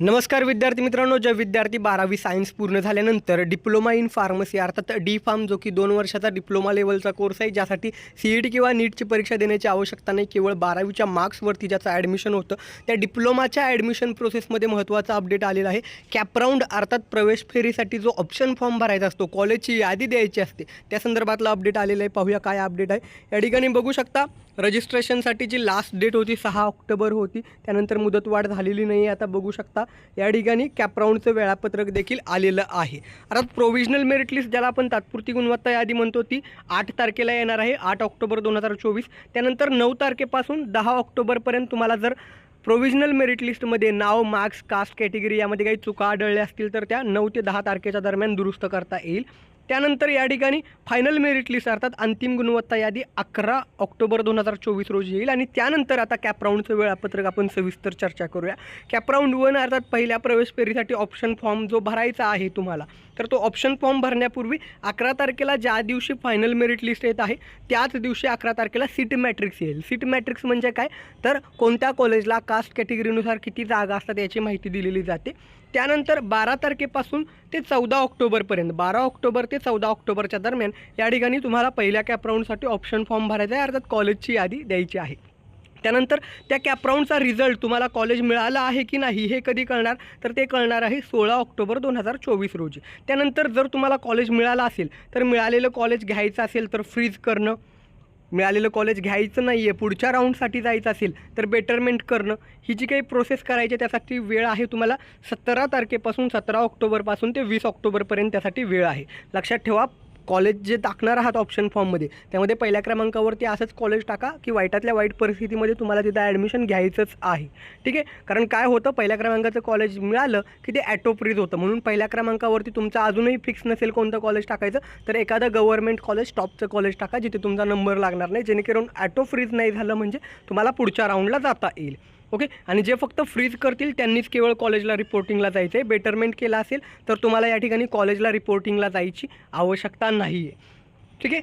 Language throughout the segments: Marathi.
नमस्कार विद्यार्थी मित्रांनो ज्या विद्यार्थी. बारावी सायन्स पूर्ण झाल्यानंतर डिप्लोमा इन फार्मसी अर्थात डी फार्म जो की दोन वर्षाचा डिप्लोमा लेवलचा कोर्स आहे ज्यासाठी सी ई टी किंवा नीटची परीक्षा देण्याची आवश्यकता नाही केवळ बारावीच्या मार्क्सवरती ज्याचं ॲडमिशन होतं त्या डिप्लोमाच्या ॲडमिशन प्रोसेसमध्ये महत्त्वाचा अपडेट आलेला आहे. कॅपराऊंड अर्थात प्रवेश फेरीसाठी जो ऑप्शन फॉर्म भरायचा असतो कॉलेजची यादी द्यायची असते त्या संदर्भातला अपडेट आलेलं आहे. पाहूया काय अपडेट आहे. या ठिकाणी बघू शकता रजिस्ट्रेशनसाठी जी लास्ट डेट होती सहा ऑक्टोबर होती त्यानंतर मुदतवाढ झालेली नाही आहे आता बघू शकता. या ठिकाणी कॅपराऊंडचं वेळापत्रक देखील आलेलं आहे. अर्थात प्रोव्हिजनल मेरिट लिस्ट ज्याला आपण तात्पुरती गुणवत्ता यादी म्हणतो ती आठ तारखेला येणार आहे आठ ऑक्टोबर दोन हजार चोवीस. त्यानंतर नऊ तारखेपासून दहा ऑक्टोबरपर्यंत तुम्हाला जर प्रोव्हिजनल मेरिट लिस्टमध्ये नाव मार्क्स कास्ट कॅटेगरी यामध्ये काही चुका आढळल्या असतील तर त्या नऊ ते दहा तारखेच्या दरम्यान दुरुस्त करता येईल. त्यानंतर या ठिकाणी फायनल मेरिट लिस्ट अर्थात अंतिम गुणवत्ता यादी अकरा ऑक्टोबर दोन हजार चोवीस रोजी येईल. आणि त्यानंतर आता कॅपराऊंडचं वेळापत्रक आपण सविस्तर चर्चा करूया. कॅपराऊंड वन अर्थात पहिल्या प्रवेश फेरीसाठी ऑप्शन फॉर्म जो भरायचा आहे तुम्हाला तर तो ऑप्शन फॉर्म भरण्यापूर्वी अकरा तारखेला ज्या दिवशी फायनल मेरिट लिस्ट येत आहे त्याच दिवशी अकरा तारखेला सीट मॅट्रिक्स येईल. सीट मॅट्रिक्स म्हणजे काय? तर कोणत्या कॉलेजला कास्ट कॅटेगरीनुसार किती जागा असतात याची माहिती दिलेली जाते. त्यानंतर बारा तारखेपासून ते चौदा ऑक्टोबरपर्यंत बारा ऑक्टोबर ते चौदा ऑक्टोबरच्या दरम्यान या ठिकाणी तुम्हाला पहिल्या कॅपराऊंडसाठी ऑप्शन फॉर्म भरायचा आहे अर्थात कॉलेजची यादी द्यायची आहे. त्यानंतर त्या कॅपराऊंडचा रिझल्ट तुम्हाला कॉलेज मिळाला आहे की नाही हे कधी कळणार? तर ते कळणार आहे सोळा ऑक्टोबर दोन हजार चोवीस रोजी. त्यानंतर जर तुम्हाला कॉलेज मिळालं असेल तर मिळालेलं कॉलेज घ्यायचं असेल तर फ्रीज करणं. मिळालेलं कॉलेज घ्यायचं नाही आहे पुढच्या राऊंडसाठी जायचं असेल तर बेटरमेंट करणं. ही जी काही प्रोसेस करायची आहे त्यासाठी वेळ आहे तुम्हाला सतरा तारखेपासून सतरा ऑक्टोबरपासून ते वीस ऑक्टोबरपर्यंत त्यासाठी वेळ आहे. लक्षात ठेवा कॉलेज जे टाकणार आहात ऑप्शन फॉर्ममध्ये त्यामध्ये पहिल्या क्रमांकावरती असंच कॉलेज टाका की वाईटातल्या वाईट परिस्थितीमध्ये तुम्हाला तिथं ॲडमिशन घ्यायचंच आहे. ठीक आहे? कारण काय होतं पहिल्या क्रमांकाचं कॉलेज मिळालं की ते ॲटो फ्रीज होतं. म्हणून पहिल्या क्रमांकावरती तुमचं अजूनही फिक्स नसेल कोणतं कॉलेज टाकायचं तर एखादं गव्हर्नमेंट कॉलेज टॉपचं कॉलेज टाका जिथे तुमचा नंबर लागणार नाही. जेणेकरून ॲटो फ्रीज नाही झालं म्हणजे तुम्हाला पुढच्या राऊंडला जाता येईल. ओके? आणि जे फक्त फ्रीज करतील त्यांनीच केवळ कॉलेजला रिपोर्टिंगला जायचं आहे बेटरमेंट केलं असेल तर तुम्हाला या ठिकाणी कॉलेजला रिपोर्टिंगला जायची आवश्यकता नाही आहे ठीक आहे?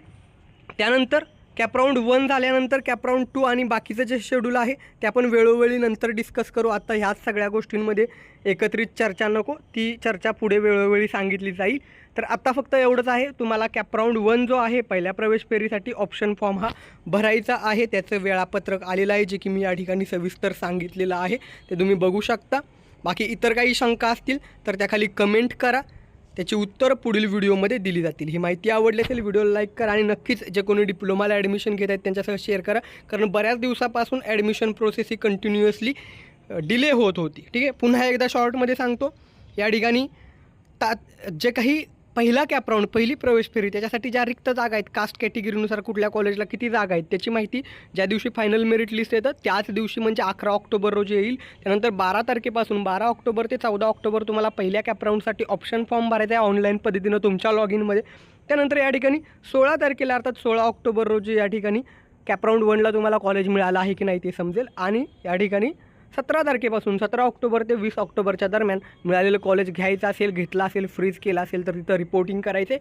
त्यानंतर कॅपराऊंड वन झाल्यानंतर कॅपराऊंड टू आणि बाकीचं जे शेड्यूल आहे ते आपण वेळोवेळी नंतर डिस्कस करू. आता ह्याच सगळ्या गोष्टींमध्ये एकत्रित चर्चा नको. ती चर्चा पुढे वेळोवेळी सांगितली जाईल. तर आत्ता फक्त एवढंच आहे. तुम्हाला कॅपराऊंड वन जो आहे पहिल्या प्रवेश फेरीसाठी ऑप्शन फॉर्म हा भरायचा आहे. त्याचं वेळापत्रक आलेलं आहे जे की मी या ठिकाणी सविस्तर सांगितलेलं आहे. ते तुम्ही बघू शकता. बाकी इतर काही शंका असतील तर त्याखाली कमेंट करा. त्याची उत्तरं पुढील व्हिडिओमध्ये दिली जातील. ही माहिती आवडली असेल व्हिडिओला लाईक करा आणि नक्कीच जे कोणी डिप्लोमाला ॲडमिशन घेत आहेत त्यांच्यासह शेअर करा. कारण बऱ्याच दिवसापासून ॲडमिशन प्रोसेस ही कंटिन्युअसली डिले होत होती. ठीक आहे? पुन्हा एकदा शॉर्टमध्ये सांगतो. या ठिकाणी ता जे काही पहिला कॅपराऊंड पहिली प्रवेश फेरी त्याच्यासाठी ज्या रिक्त जागा आहेत कास्ट कॅटेगरीनुसार कुठल्या कॉलेजला किती जागा आहेत त्याची माहिती ज्या दिवशी फायनल मेरिट लिस्ट येतं त्याच दिवशी म्हणजे अकरा ऑक्टोबर रोजी येईल. त्यानंतर बारा तारखेपासून बारा ऑक्टोबर ते चौदा ऑक्टोबर तुम्हाला पहिल्या कॅपराऊंडसाठी ऑप्शन फॉर्म भरायचा आहे ऑनलाईन पद्धतीनं तुमच्या लॉग इनमध्ये त्यानंतर या ठिकाणी सोळा तारखेला अर्थात सोळा ऑक्टोबर रोजी या ठिकाणी कॅपराऊंड वनला तुम्हाला कॉलेज मिळालं आहे की नाही ते समजेल. आणि या ठिकाणी सतरा तारखेपासून सतरा ऑक्टोबर ते वीस ऑक्टोबरच्या दरम्यान मिळालेलं कॉलेज घ्यायचं असेल घेतलं असेल फ्रीज केलं असेल तर तिथं रिपोर्टिंग करायचे.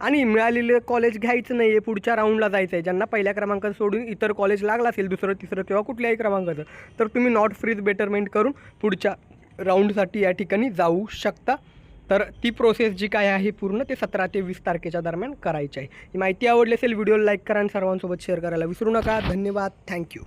आणि मिळालेलं कॉलेज घ्यायचं नाही आहे पुढच्या राऊंडला जायचं आहे ज्यांना पहिल्या क्रमांकाचं सोडून इतर कॉलेज लागला असेल दुसरं तिसरं किंवा कुठल्याही क्रमांकाचं तर तुम्ही नॉट फ्रीज बेटरमेंट करून पुढच्या राऊंडसाठी या ठिकाणी जाऊ शकता. तर ती प्रोसेस जी काय आहे पूर्ण ते सतरा ते वीस तारखेच्या दरम्यान करायची आहे. ही माहिती आवडली असेल व्हिडिओला लाईक करा आणि सर्वांसोबत शेअर करायला विसरू नका. धन्यवाद. थँक्यू